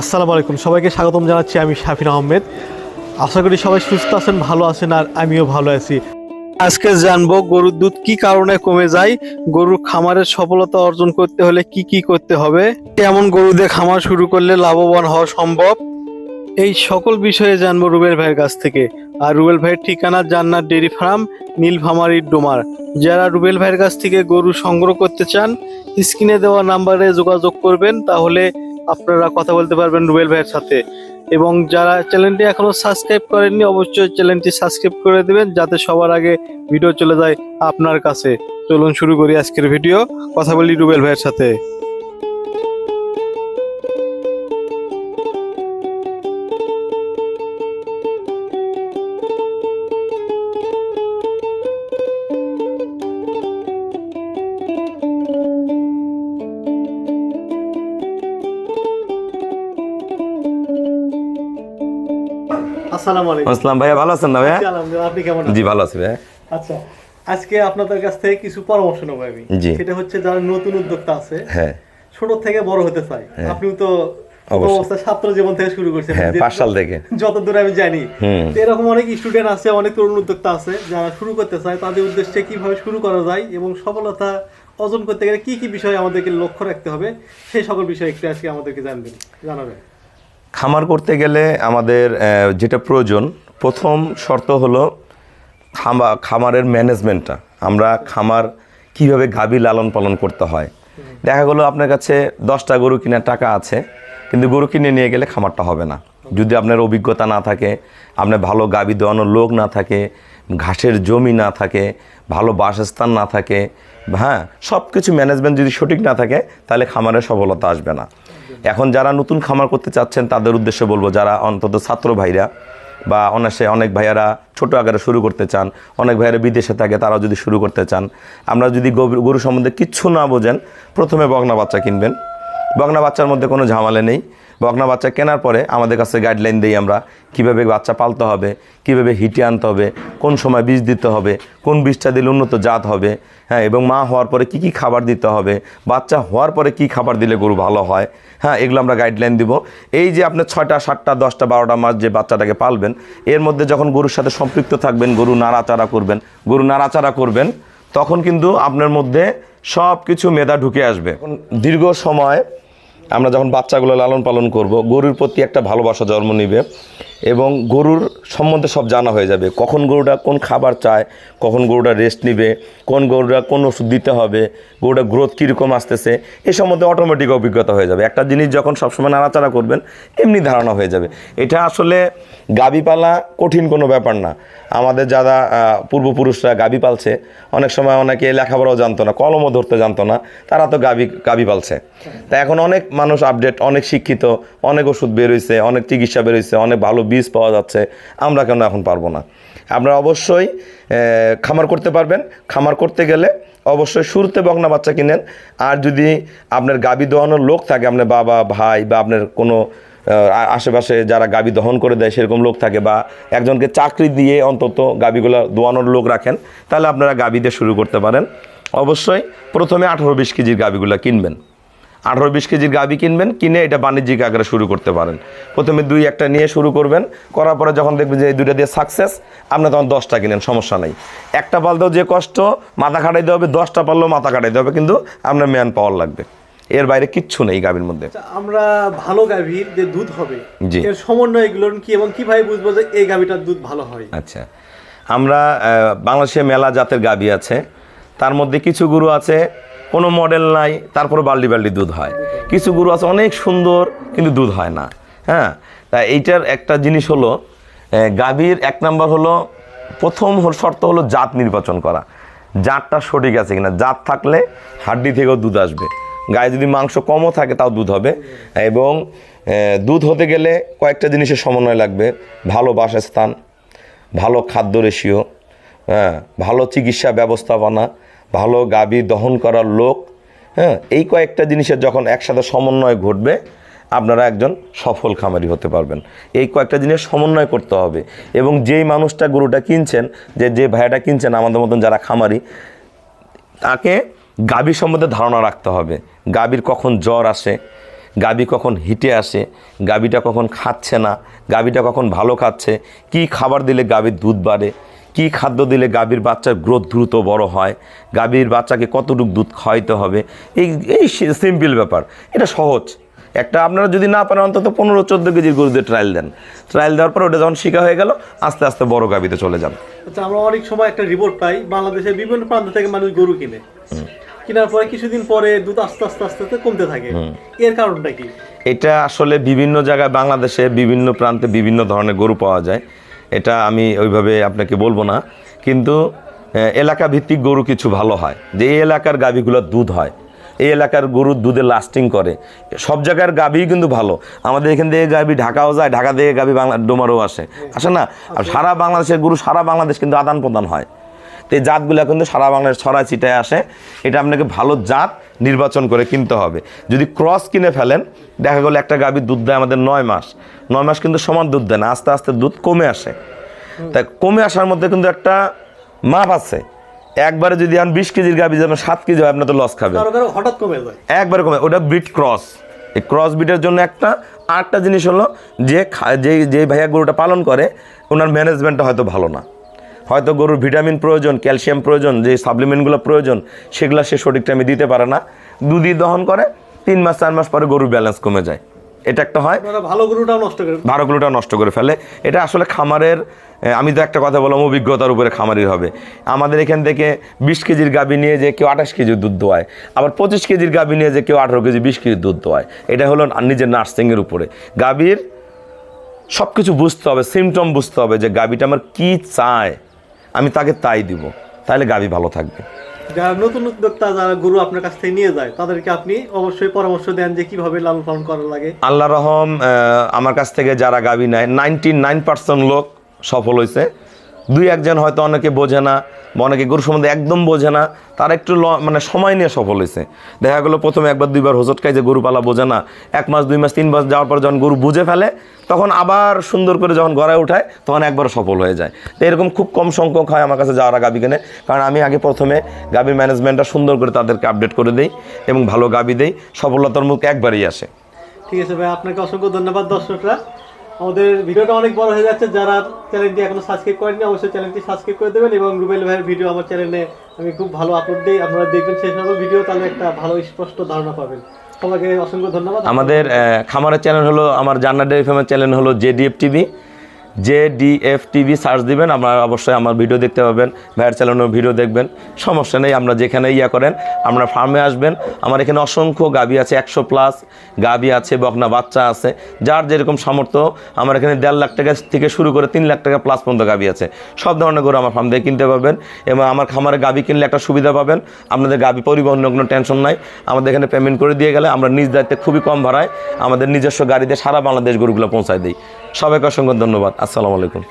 আসসালামু আলাইকুম। সবাইকে স্বাগতম জানাচ্ছি আমি শাফিন আহমেদ। আশা করি সবাই সুস্থ আছেন, ভালো আছেন, আর আমিও ভালো আছি। আজকে জানব গরুর দুধ কি কারণে কমে যায়, গরুর খামারের সফলতা অর্জন করতে হলে কি কি করতে হবে, কেমন গরু দিয়ে খামার শুরু করলে লাভবান হওয়া সম্ভব? এই সকল বিষয়ে জানব রুবেল ভাইয়ের কাছ থেকে। আর রুবেল ভাইয়ের ঠিকানা জান্নাত ডেরি ফার্ম, নীলফামারীর ডোমার। যারা রুবেল ভাইয়ের কাছ থেকে গরু সংগ্রহ করতে চান, স্ক্রিনে দেওয়া নাম্বারে যোগাযোগ করবেন, তাহলে আপনারা কথা বলতে পারবেন রুবেল ভাইয়ের সাথে। এবং যারা চ্যানেলটি এখনও সাবস্ক্রাইব করেননি, অবশ্যই চ্যানেলটি সাবস্ক্রাইব করে দেবেন, যাতে সবার আগে ভিডিও চলে যায় আপনার কাছে। চলুন শুরু করি আজকের ভিডিও। কথা বলি রুবেল ভাইয়ের সাথে। আসসালামু আলাইকুম। আসসালাম ভাইয়া ভালো আছেন না ভাইয়া? আপনি কেমন জি ভালো আছি ভাইয়া। আচ্ছা আজকে আপনাদের কাছ থেকে কিছু পরামর্শ নেব আমি। সেটা হচ্ছে যারা নতুন উদ্যোক্তা আছে হ্যাঁ। ছোট থেকে বড় হতে চায় আপনিও তো ছাত্র জীবন থেকে শুরু হ্যাঁ যে- পাঁচ সাল থেকে। যতদূর আমি জানি তো এরকম অনেক স্টুডেন্ট আছে অনেক তরুণ উদ্যোক্তা আছে যারা শুরু করতে চায় তাদের উদ্দেশ্যে কীভাবে শুরু করা যায় এবং সফলতা অর্জন করতে গেলে কি কি বিষয় আমাদেরকে লক্ষ্য রাখতে হবে সেই সকল বিষয় একটু আজকে আমাদেরকে জানবেন জানাবেন। খামার করতে গেলে আমাদের যেটা প্রয়োজন, প্রথম শর্ত হলো খামা, খামারের ম্যানেজমেন্টটা। আমরা খামার কীভাবে গাভী লালন পালন করতে হয়। দেখা গেলো আপনার কাছে দশটা গরু কেনার টাকা আছে, কিন্তু গরু কিনে নিয়ে গেলে খামারটা হবে না। যদি আপনার অভিজ্ঞতা না থাকে, আপনার ভালো গাভী দেওয়ানোর লোক না থাকে, ঘাসের জমি না থাকে, ভালো বাসস্থান না থাকে হ্যাঁ সব কিছু ম্যানেজমেন্ট যদি সঠিক না থাকে, তাহলে খামারের সফলতা আসবে না। এখন যারা নতুন খামার করতে চাচ্ছেন, তাদের উদ্দেশ্যে বলব, যারা অন্তত ছাত্র ভাইরা বা অনাসে অনেক ভাইয়ারা ছোট আকারে শুরু করতে চান, অনেক ভাইয়ারা বিদেশে থাকে, তারাও যদি শুরু করতে চান, আমরা যদি গরু- সম্বন্ধে কিচ্ছু না বোঝেন, প্রথমে বগনা বাচ্চা কিনবেন। বগনা বাচ্চার মধ্যে কোনো ঝামেলা নেই। বগনা বাচ্চা কেনার পরে আমাদের কাছে গাইডলাইন দিই আমরা, কীভাবে বাচ্চা পালতে হবে, কীভাবে হিটে আনতে হবে, কোন সময় বীজ দিতে হবে, কোন বীজটা দিলে উন্নত জাত হবে হ্যাঁ এবং মা হওয়ার পরে কি কি খাবার দিতে হবে, বাচ্চা হওয়ার পরে কি খাবার দিলে গরু ভালো হয় হ্যাঁ এগুলো আমরা গাইডলাইন দিব। এই যে আপনার ছয়টা, সাতটা, দশটা, বারোটা মাস যে বাচ্চাটাকে পালবেন, এর মধ্যে যখন গরুর সাথে সম্পৃক্ত থাকবেন, গরু নাড়াচাড়া করবেন, গরু নাড়াচাড়া করবেন, তখন কিন্তু আপনার মধ্যে সব কিছু মেধা ঢুকে আসবে। দীর্ঘ সময় আমরা যখন বাচ্চাগুলো লালন পালন করব গরুর প্রতি একটা ভালোবাসা জন্ম নিবে। এবং গরুর সম্বন্ধে সব জানা হয়ে যাবে। কখন গরুটা কোন খাবার চায়, কখন গরুটা রেস্ট নিবে, কোন গরুটা কোন ওষুধ দিতে হবে, গরুটা গ্রোথ কীরকম আসতেছে, এ সম্বন্ধে অটোমেটিক অভিজ্ঞতা হয়ে যাবে। একটা জিনিস যখন সবসময় নাড়াচাড়া করবেন, এমনি ধারণা হয়ে যাবে। এটা আসলে গাবি পালা কঠিন কোনো ব্যাপার না। আমাদের যারা পূর্বপুরুষরা গাবি পালছে, অনেক সময় অনেকে লেখাপড়াও জানতো না, কলমও ধরতে জানতো না, তারা তো গাবি গাবি পালছে। তা এখন অনেক মানুষ আপডেট অনেক শিক্ষিত, অনেক ওষুধ বেরোইছে অনেক চিকিৎসা বেরোইছে অনেক ভালো বীজ পাওয়া যাচ্ছে, আমরা কেন এখন পারব না? আপনারা অবশ্যই খামার করতে পারবেন। খামার করতে গেলে অবশ্যই শুরুতে বকনা বাচ্চা কিনেন। আর যদি আপনার গাবি দোয়ানোর লোক থাকে, আপনার বাবা, ভাই বা আপনার কোনো আশেপাশে যারা গাবি দহন করে দেয়, সেরকম লোক থাকে বা একজনকে চাকরি দিয়ে অন্তত গাবিগুলো দোয়ানোর লোক রাখেন, তাহলে আপনারা গাবি দিয়ে শুরু করতে পারেন। অবশ্যই প্রথমে আঠারো বিশ কেজির গাবিগুলো কিনবেন। আঠারো বিশ কেজির গাবি কিনবেন কিনে এটা বাণিজ্যিক আকারে শুরু করতে পারেন। প্রথমে দুই একটা নিয়ে শুরু করবেন করার পরে যখন দেখবেন যে এই দুইটা দিয়ে সাকসেস আপনি তখন দশটা কিনেন সমস্যা নেই। একটা পালতেও যে কষ্ট মাথা খাটাইতে হবে দশটা পারলেও মাথা খাটাইতে হবে কিন্তু আপনার ম্যান পাওয়ার লাগবে। এর বাইরে কিচ্ছু নেই গাভীর মধ্যে। আচ্ছা, আমরা ভালো গাভীর যে দুধ হবে জি। এর সমন্বয় এগুলো কি এবং কীভাবে বুঝব যে এই গাভীটার দুধ ভালো হয়? আচ্ছা আমরা বাংলাদেশে মেলা জাতের গাভী আছে। তার মধ্যে কিছু গরু আছে কোনো মডেল নাই, তারপরে বাল্টি বাল্টি দুধ হয়। কিছু গরু আছে অনেক সুন্দর, কিন্তু দুধ হয় না। হ্যাঁ? তা এইটার একটা জিনিস হলো গাভীর এক নাম্বার হলো, প্রথম শর্ত হলো জাত নির্বাচন করা। জাতটা সঠিক আছে কিনা? জাত থাকলে হাড্ডি থেকেও দুধ আসবে। গায়ে যদি মাংস কমও থাকে, তাও দুধ হবে। এবং দুধ হতে গেলে কয়েকটা জিনিসের সমন্বয় লাগবে। ভালো বাসস্থান, ভালো খাদ্য রেশিও হ্যাঁ? ভালো চিকিৎসা ব্যবস্থাপনা ভালো গাভী দহন করার লোক হ্যাঁ এই কয়েকটা জিনিসের যখন একসাথে সমন্বয় ঘটবে, আপনারা একজন সফল খামারি হতে পারবেন। এই কয়েকটা জিনিস সমন্বয় করতে হবে। এবং যেই মানুষটা গরুটা কিনছেন, যে যে ভাইয়াটা কিনছেন, আমাদের মতন যারা খামারি, তাকে গাভীর সম্বন্ধে ধারণা রাখতে হবে। গাভীর কখন জ্বর আসে, গাবি কখন হিটে আসে, গাবিটা কখন খাচ্ছে না, গাবিটা কখন ভালো খাচ্ছে, কি খাবার দিলে গাভীর দুধ বাড়ে কি খাদ্য দিলে গাভীর বাচ্চার গ্রোথ দ্রুত বড় হয়? গাভীর বাচ্চাকে কতটুকু দুধ খাওয়াইতে হবে? এই এই সিম্পল ব্যাপার। এটা সহজ। একটা আপনারা যদি না পারেন অন্তত পনেরো চোদ্দ কেজির গরুদের ট্রায়াল দেন। ট্রায়াল দেওয়ার পর ওটা যখন শিখা হয়ে গেল আস্তে আস্তে বড় গাভীতে চলে যান। আচ্ছা আমরা অনেক সময় একটা রিপোর্ট পাই বাংলাদেশের বিভিন্ন প্রান্ত থেকে মানুষ গরু কিনে। কেনার পরে কিছুদিন পরে দুধ আস্তে আস্তে আস্তে আস্তে কমতে থাকে। এর কারণটা কি? এটা আসলে বিভিন্ন জায়গায় বাংলাদেশে বিভিন্ন প্রান্তে বিভিন্ন ধরনের গরু পাওয়া যায়। এটা আমি ওইভাবে আপনাকে বলব না। কিন্তু এলাকা ভিত্তিক গরু কিছু ভালো হয়। যে এই এলাকার গাভীগুলোর দুধ হয়, এই এলাকার গরুর দুধে লাস্টিং করে। সব জায়গার গাভী কিন্তু ভালো। আমাদের এখান থেকে গাভী ঢাকাও যায়, ঢাকা থেকে গাভী বাংলা, ডোমারও আসে। আসে না? আর সারা বাংলাদেশের গরু সারা বাংলাদেশ কিন্তু আদান প্রদান হয়। তো এই জাতগুলো কিন্তু সারা বাংলাদেশ ছড়ায়, ছিটায় আসে। এটা আপনাকে ভালো জাত নির্বাচন করে কিনতে হবে। যদি ক্রস কিনে ফেলেন দেখা গেলো একটা গাভীর দুধ দেয় আমাদের নয় মাস। নয় মাস কিন্তু সমান দুধ দেয় না আস্তে আস্তে দুধ কমে আসে। তাই কমে আসার মধ্যে কিন্তু একটা মাপ আছে। একবারে যদি আমি বিশ কেজির গাভী যেন সাত কেজি হয় আপনার তো লস খাবে হঠাৎ কমে যায়। একবারে কমে ওটা ব্রিড ক্রস এই ক্রস ব্রিডের জন্য একটা আরেকটা জিনিস হলো যে যে যে ভাইয়া গরুটা পালন করে ওনার ম্যানেজমেন্টটা হয়তো ভালো না। হয়তো গরুর ভিটামিন প্রয়োজন ক্যালসিয়াম প্রয়োজন যে সাপ্লিমেন্টগুলো প্রয়োজন সেগুলো সে সঠিক টাইমে দিতে পারে না। দুধই দহন করে তিন মাস চার মাস পরে গরুর ব্যালেন্স কমে যায়। এটা একটা হয়। ওরা ভালো গরুটাও নষ্ট করে ভাড়াগুলোটা নষ্ট করে ফেলে। এটা আসলে খামারের আমি তো একটা কথা বললাম অভিজ্ঞতার উপরে খামারির হবে। আমাদের এখান থেকে বিশ কেজির গাবি নিয়ে যে কেউ আঠাশ কেজির দুধ দোয়ায় আবার পঁচিশ কেজির গাবি নিয়ে যে কেউ আঠারো কেজি বিশ কেজির দুধ দোয়ায়। এটা হলো নিজের নার্সিংয়ের উপরে। গাভীর সব কিছু বুঝতে হবে সিমটম বুঝতে হবে যে গাভীটা আমার কী চায়। আমি তাকে তাই দিব। তাহলে গাভী ভালো থাকবে। যারা নতুন উদ্যোক্তা যারা গরু আপনার কাছ থেকে নিয়ে যায় তাদেরকে আপনি অবশ্যই পরামর্শ দেন যে কীভাবে লালন পালন করা লাগে। আল্লাহ রহম আমার কাছ থেকে যারা গাভী নেয় নাইনটি নাইন পার্সেন্ট লোক সফল হয়েছে। দুই একজন হয়তো অনেকে বোঝে না বা অনেকে গরু সম্বন্ধে একদম বোঝে না, তারা একটু মানে সময় নিয়ে সফল হয়েছে। দেখা গেলো প্রথমে একবার দুইবার হোজট খাই যে গরু পালা বোঝে না, এক মাস, দুই মাস, তিন মাস যাওয়ার পর যখন গরু বুঝে ফেলে, তখন আবার সুন্দর করে যখন গড়ায় উঠায়, তখন একবার সফল হয়ে যায়। তো এরকম খুব কম সংখ্যক হয় আমার কাছে যাওয়ারা গাবি কেনে কারণ আমি আগে প্রথমে গাবির ম্যানেজমেন্টটা সুন্দর করে তাদেরকে আপডেট করে দিই এবং ভালো গাবি দেই, সফলতার মুখ একবারই আসে। ঠিক আছে ভাই, আপনাকে অসংখ্য ধন্যবাদ দর্শকরা। আমাদের ভিডিওটা অনেক বড় হয়ে যাচ্ছে। যারা চ্যানেলটি এখনও সাবস্ক্রাইব করেননি, অবশ্যই চ্যানেলটি সাবস্ক্রাইব করে দেবেন এবং রুবেল ভাইয়ের ভিডিও আমার চ্যানেলে আমি খুব ভালো আপলোড দিই। আপনারা দেখবেন সেই সকল ভিডিও তাহলে একটা ভালো স্পষ্ট ধারণা পাবেন। সবাইকে অসংখ্য ধন্যবাদ। আমাদের খামারের চ্যানেল হলো, আমার জান্নার ডেয়ারি ফার্মের চ্যানেল হলো JDF TV JDF TV search দিবেন, আপনারা অবশ্যই আমার ভিডিও দেখতে পাবেন, ভাইয়ের চ্যানেলের ভিডিও দেখবেন, সমস্যা নেই, আমরা যেখানে ইয়া করেন, আমরা ফার্মে আসবেন, আমার এখানে অসংখ্য গাবি আছে, একশো প্লাস গাবি আছে, বকনা বাচ্চা আছে, যার যেরকম সামর্থ্য, আমার এখানে দেড় লাখ টাকা থেকে শুরু করে তিন লাখ টাকা প্লাস পর্যন্ত গাবি আছে, সব ধরনের গরু আমার ফার্ম থেকে কিনতে পারবেন, এবং আমার খামারে গাবি কিনলে একটা সুবিধা পাবেন, আপনাদের গাবি পরিবহনের কোনো টেনশন নাই, আমাদের এখানে পেমেন্ট করে দিয়ে গেলে আমরা নিজ দায়িত্বে খুবই কম ভাড়ায় আমাদের নিজস্ব গাড়িতে সারা বাংলাদেশ গরুগুলো পৌঁছায় দিই, সবাইকে অসংখ্য ধন্যবাদ আসসালামু আলাইকুম।